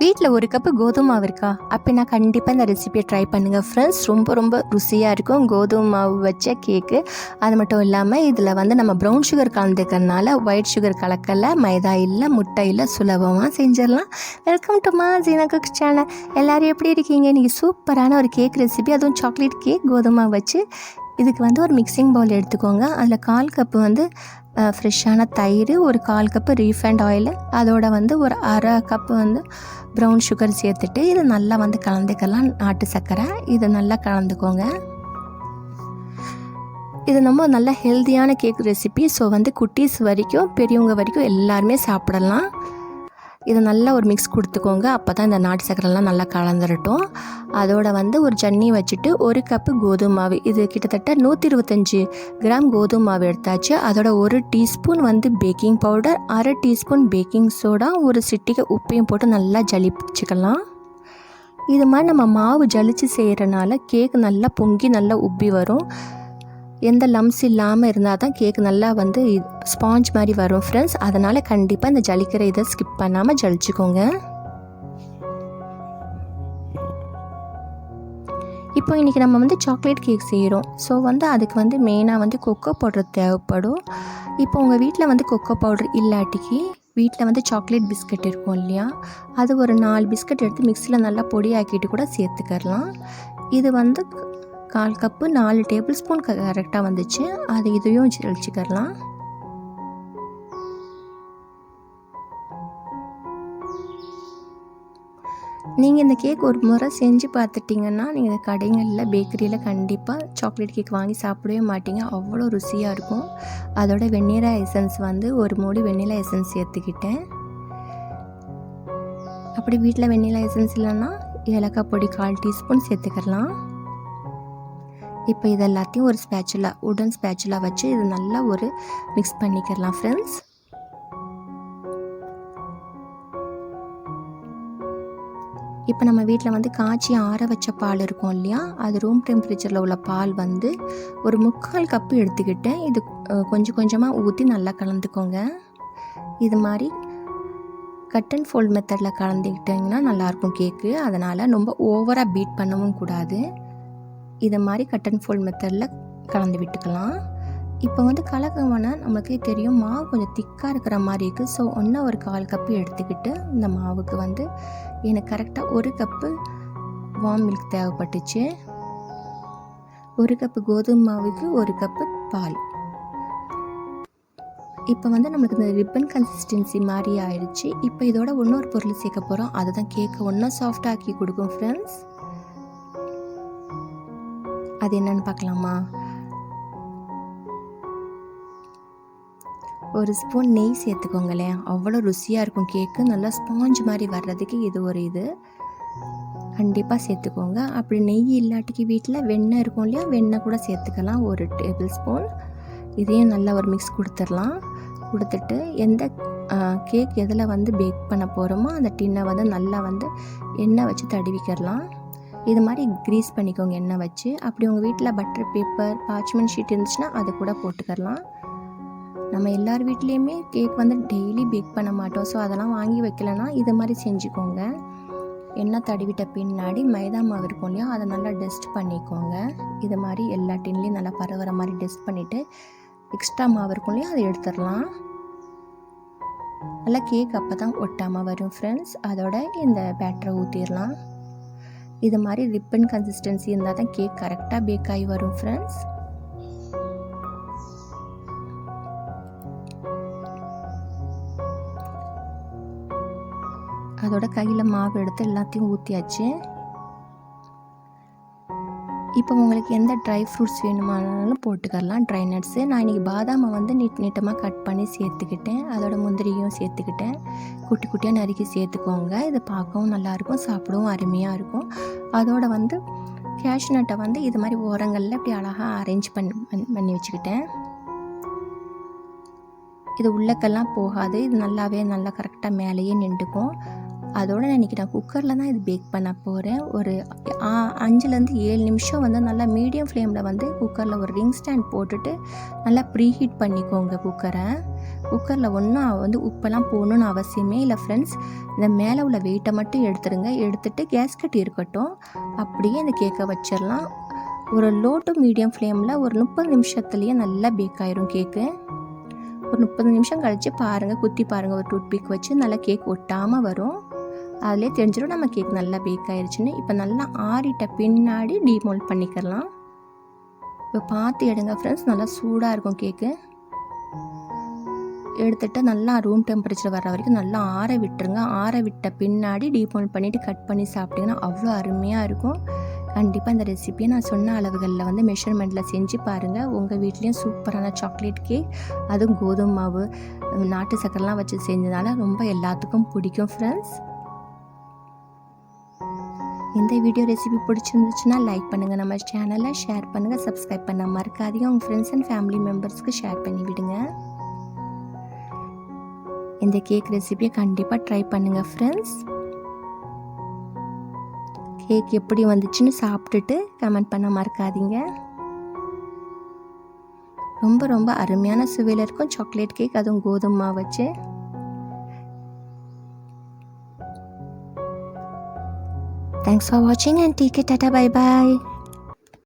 வீட்டில் ஒரு கப்பு கோதுமை மாவு இருக்கா அப்படின்னா கண்டிப்பாக இந்த ரெசிபியை ட்ரை பண்ணுங்கள் ஃப்ரெண்ட்ஸ் ரொம்ப ரொம்ப ருசியாக இருக்கும். கோதுமை மாவு வச்ச கேக்கு அது மட்டும் இல்லாமல் இதில் வந்து நம்ம ப்ரௌன் சுகர் கலந்துக்கிறதுனால ஒயிட் சுகர் கலக்கல மைதா இல்லை முட்டை இல்லை சுலபமாக செஞ்சிடலாம். வெல்கம் டு மா ஜீனா குக் சேனல் எல்லோரும் எப்படி இருக்கீங்க? இன்றைக்கி சூப்பரான ஒரு கேக் ரெசிபி அதுவும் சாக்லேட் கேக் கோதுமை வச்சு இதுக்கு வந்து ஒரு மிக்சிங் பவுல் எடுத்துக்கோங்க. அதில் கால் கப்பு வந்து ஃப்ரெஷ்ஷான தயிர் ஒரு கால் கப்பு ரீஃபைண்ட் ஆயில் அதோட வந்து ஒரு அரை கப்பு வந்து ப்ரௌன் சுகர் சேர்த்துட்டு இது நல்லா வந்து கலந்துக்கலாம் நாட்டு சர்க்கரை. இது நல்லா கலந்துக்கோங்க. இது நம்ம நல்ல ஹெல்த்தியான கேக் ரெசிபி ஸோ வந்து குட்டீஸ் வரைக்கும் பெரியவங்க வரைக்கும் எல்லாருமே சாப்பிடலாம். இதை நல்லா ஒரு மிக்ஸ் கொடுத்துக்கோங்க. அப்போ தான் இந்த நாட்டு சக்கரைலாம் நல்லா கலந்துரட்டும். அதோட வந்து ஒரு ஜன்னி வச்சுட்டு ஒரு கப்பு கோதுமை மாவு. இது கிட்டத்தட்ட நூற்றி இருபத்தஞ்சி கிராம் கோதுமை மாவு எடுத்தாச்சு. அதோட ஒரு டீஸ்பூன் வந்து பேக்கிங் பவுடர் அரை டீஸ்பூன் பேக்கிங் சோடா ஒரு சிட்டிகை உப்பையும் போட்டு நல்லா ஜலிச்சுக்கலாம். இது மாதிரி நம்ம மாவு ஜலிச்சு செய்கிறனால கேக் நல்லா பொங்கி நல்லா உப்பி வரும். எந்த லம்ஸ் இல்லாமல் இருந்தால் தான் கேக் நல்லா வந்து ஸ்பாஞ்ச் மாதிரி வரும் ஃப்ரெண்ட்ஸ் அதனால் கண்டிப்பாக இந்த ஜலிக்கிற இதை ஸ்கிப் பண்ணாமல் ஜலிச்சுக்கோங்க. இப்போ இன்றைக்கி நம்ம வந்து சாக்லேட் கேக் செய்கிறோம் ஸோ வந்து அதுக்கு வந்து மெயினாக வந்து கொக்கோ பவுடர் தேவைப்படும். இப்போ உங்கள் வீட்டில் வந்து கொக்கோ பவுடர் இல்லாட்டிக்கு வீட்டில் வந்து சாக்லேட் பிஸ்கட் இருக்கும் இல்லையா? அது ஒரு நாலு பிஸ்கட் எடுத்து மிக்சியில் நல்லா பொடியாக்கிட்டு கூட சேர்த்துக்கரலாம் இது வந்து கால் கப்பு நாலு டேபிள் ஸ்பூன் கரெக்டாக வந்துச்சு. அது இதையும் ஜலிச்சுக்கரலாம் நீங்கள் இந்த கேக் ஒரு முறை செஞ்சு பார்த்துட்டிங்கன்னா நீங்கள் கடைகளில் பேக்கரியில் கண்டிப்பாக சாக்லேட் கேக் வாங்கி சாப்பிடவே மாட்டீங்க. அவ்வளோ ருசியாக இருக்கும். அதோட வெண்ணிலா எசன்ஸ் வந்து ஒரு மூடி வெண்ணிலா எசன்ஸ் சேர்த்துக்கிட்டேன். அப்படி வீட்டில் வெண்ணிலா எசன்ஸ் இல்லைன்னா ஏலக்காய் பொடி கால் டீஸ்பூன் சேர்த்துக்கலாம் இப்போ இது எல்லாத்தையும் ஒரு ஸ்பேச்சுலா உடன் ஸ்பேச்சுலா வச்சு இது நல்லா ஒரு மிக்ஸ் பண்ணிக்கிறலாம் ஃப்ரெண்ட்ஸ் இப்போ நம்ம வீட்டில் வந்து காய்ச்சி ஆற வச்ச பால் இருக்கும் இல்லையா? அது ரூம் டெம்பரேச்சரில் உள்ள பால் வந்து ஒரு முக்கால் கப்பு எடுத்துக்கிட்டேன் இது கொஞ்சம் கொஞ்சமாக ஊற்றி நல்லா கலந்துக்கோங்க. இது மாதிரி கட் அண்ட் ஃபோல்ட் மெத்தடில் கலந்துக்கிட்டிங்கன்னா நல்லாயிருக்கும் கேக்கு அதனால் ரொம்ப ஓவராக பீட் பண்ணவும் கூடாது. இதை மாதிரி கட் அண்ட் ஃபோல்ட் மெத்தடில் கலந்து விட்டுக்கலாம். இப்போ வந்து கலக்கவனா நமக்கு தெரியும் மாவு கொஞ்சம் திக்காக இருக்கிற மாதிரி இருக்குது ஸோ ஒன்றா ஒரு கால் கப்பு எடுத்துக்கிட்டு இந்த மாவுக்கு வந்து எனக்கு கரெக்டாக ஒரு கப்பு வார்ம் மில்க் தேவைப்பட்டுச்சு. ஒரு கப்பு கோதுமை மாவுக்கு ஒரு கப்பு பால். இப்போ வந்து நம்மளுக்கு இந்த ரிப்பன் கன்சிஸ்டன்சி மாதிரி ஆயிடுச்சு. இப்போ இதோட இன்னொரு பொருள் சேர்க்க போகிறோம் அதுதான் கேக்கை ஒன்றும் சாஃப்டாக்கி கொடுக்கும் ஃப்ரெண்ட்ஸ் அது என்னன்னு பார்க்கலாமா? ஒரு ஸ்பூன் நெய் சேர்த்துக்கோங்களேன். அவ்வளோ ருசியாக இருக்கும் கேக்கு. நல்லா ஸ்பாஞ்ச் மாதிரி வர்றதுக்கு இது ஒரு இது. கண்டிப்பாக சேர்த்துக்கோங்க. அப்படி நெய் இல்லாட்டிக்கு வீட்டில் வெண்ணெய் இருக்கும் இல்லையா? வெண்ணெய் கூட சேர்த்துக்கலாம். ஒரு டேபிள் ஸ்பூன். இதையும் நல்லா ஒரு மிக்ஸ் கொடுத்துடலாம். கொடுத்துட்டு எந்த கேக் எதில் வந்து பேக் பண்ண போகிறோமோ அந்த டின்னை வந்து நல்லா வந்து எண்ணெய் வச்சு தடவிக்கிறலாம் இது மாதிரி க்ரீஸ் பண்ணிக்கோங்க எண்ணெய் வச்சு. அப்படி உங்கள் வீட்டில் பட்டர் பேப்பர் பார்ச்மெண்ட் ஷீட் இருந்துச்சுன்னா அதை கூட போட்டுக்கலாம். நம்ம எல்லார் வீட்லேயுமே கேக் வந்து டெய்லி பேக் பண்ண மாட்டோம். ஸோ அதெல்லாம் வாங்கி வைக்கலன்னா இது மாதிரி செஞ்சுக்கோங்க. எண்ணெய் தடவிட்ட பின்னாடி மைதா மாவு இருக்கும் இல்லையா? அதை நல்லா டெஸ்ட் பண்ணிக்கோங்க. இது மாதிரி எல்லா டின்லேயும் நல்லா பரவுற மாதிரி டெஸ்ட் பண்ணிவிட்டு எக்ஸ்ட்ரா மாவு இருக்கும் இல்லையா? அதை எடுத்துடலாம். நல்லா கேக் அப்போ தான் ஒட்டாமல் வரும் ஃப்ரெண்ட்ஸ் அதோட இந்த பேட்டரை ஊற்றிடலாம் இது மாதிரி ரிப்பன் கன்சிஸ்டன்சி இருந்தால் தான் கேக் கரெக்டாக பேக் ஆகி வரும் ஃப்ரெண்ட்ஸ் அதோட கையில் மாவு எடுத்து எல்லாத்தையும் ஊற்றியாச்சு இப்போ உங்களுக்கு எந்த ட்ரை ஃப்ரூட்ஸ் வேணுமானாலும் போட்டுக்கரலாம் ட்ரை நட்ஸு நான் இன்றைக்கி பாதாமை வந்து நீட் நீட்டமாக கட் பண்ணி சேர்த்துக்கிட்டேன். அதோட முந்திரியும் சேர்த்துக்கிட்டேன். குட்டி குட்டியாக நறுக்கி சேர்த்துக்கோங்க. இது பார்க்கவும் நல்லாயிருக்கும் சாப்பிடவும் அருமையாக இருக்கும். அதோட வந்து கேஷ் நட்டை வந்து இது மாதிரி ஓரங்களில் இப்படி அழகாக அரேஞ்ச் பண்ணி பண்ணி வச்சுக்கிட்டேன். இது உள்ளக்கெல்லாம் போகாது. இது நல்லாவே நல்லா கரெக்டாக மேலேயே நின்றுக்கும். அதோட நான் இன்றைக்கி நான் குக்கரில் தான் இது பேக் பண்ண போகிறேன் ஒரு அஞ்சுலேருந்து ஏழு நிமிஷம் வந்து நல்லா மீடியம் ஃப்ளேமில் வந்து குக்கரில் ஒரு ரிங் ஸ்டாண்ட் போட்டுட்டு நல்லா ப்ரீஹீட் பண்ணிக்கோங்க குக்கரை குக்கரில் ஒன்றும் வந்து உப்பெல்லாம் போகணுன்னு அவசியமே இல்லை ஃப்ரெண்ட்ஸ் இந்த மேலே உள்ள வெயிட்டை மட்டும் எடுத்துருங்க. எடுத்துகிட்டு கேஸ்கட் இருக்கட்டும். அப்படியே இந்த கேக்கை வச்சிடலாம். ஒரு லோ டு மீடியம் ஃப்ளேமில் ஒரு முப்பது நிமிஷத்துலேயே நல்லா பேக் ஆயிரும் கேக்கு ஒரு முப்பது நிமிஷம் கழித்து பாருங்கள் குத்தி பாருங்கள் ஒரு டூத் பீக் வச்சு நல்லா கேக் ஒட்டாமல் வரும். அதிலே தெரிஞ்சிடும் நம்ம கேக் நல்லா பேக் ஆயிடுச்சுன்னு இப்போ நல்லா ஆறிட்ட பின்னாடி டீமோல்ட் பண்ணிக்கலாம். இப்போ பார்த்து எடுங்க ஃப்ரெண்ட்ஸ் நல்லா சூடாக இருக்கும் கேக்கு எடுத்துகிட்டு நல்லா ரூம் டெம்பரேச்சர் வர்ற வரைக்கும் நல்லா ஆற விட்டுருங்க. ஆற விட்ட பின்னாடி டீபோல் பண்ணிவிட்டு கட் பண்ணி சாப்பிட்டிங்கன்னா அவ்வளோ அருமையாக இருக்கும். கண்டிப்பாக இந்த ரெசிபியை நான் சொன்ன அளவுகளில் வந்து மெஷர்மெண்ட்டில் செஞ்சு பாருங்கள் உங்கள் வீட்லேயும் சூப்பரான சாக்லேட் கேக் அதுவும் கோதுமை மாவு நாட்டு சக்கரெலாம் வச்சு செஞ்சதால ரொம்ப எல்லாத்துக்கும் பிடிக்கும் ஃப்ரெண்ட்ஸ் இந்த வீடியோ ரெசிபி பிடிச்சிருந்துச்சுன்னா லைக் பண்ணுங்கள் நம்ம சேனலை ஷேர் பண்ணுங்கள் சப்ஸ்கிரைப் பண்ண மறக்காதீங்க. உங்கள் ஃப்ரெண்ட்ஸ் அண்ட் ஃபேமிலி மெம்பர்ஸ்க்கு ஷேர் பண்ணி விடுங்க. இந்த கேக் ரெசிபியை கண்டிப்பாக ட்ரை பண்ணுங்கள் ஃப்ரெண்ட்ஸ் கேக் எப்படி வந்துச்சுன்னு சாப்பிட்டுட்டு கமெண்ட் பண்ண மறக்காதீங்க. ரொம்ப ரொம்ப அருமையான சுவையில் இருக்கும் சாக்லேட் கேக் அதுவும் கோதுமை மாவு வச்சு. Thanks for watching and take it. Tata. Bye bye.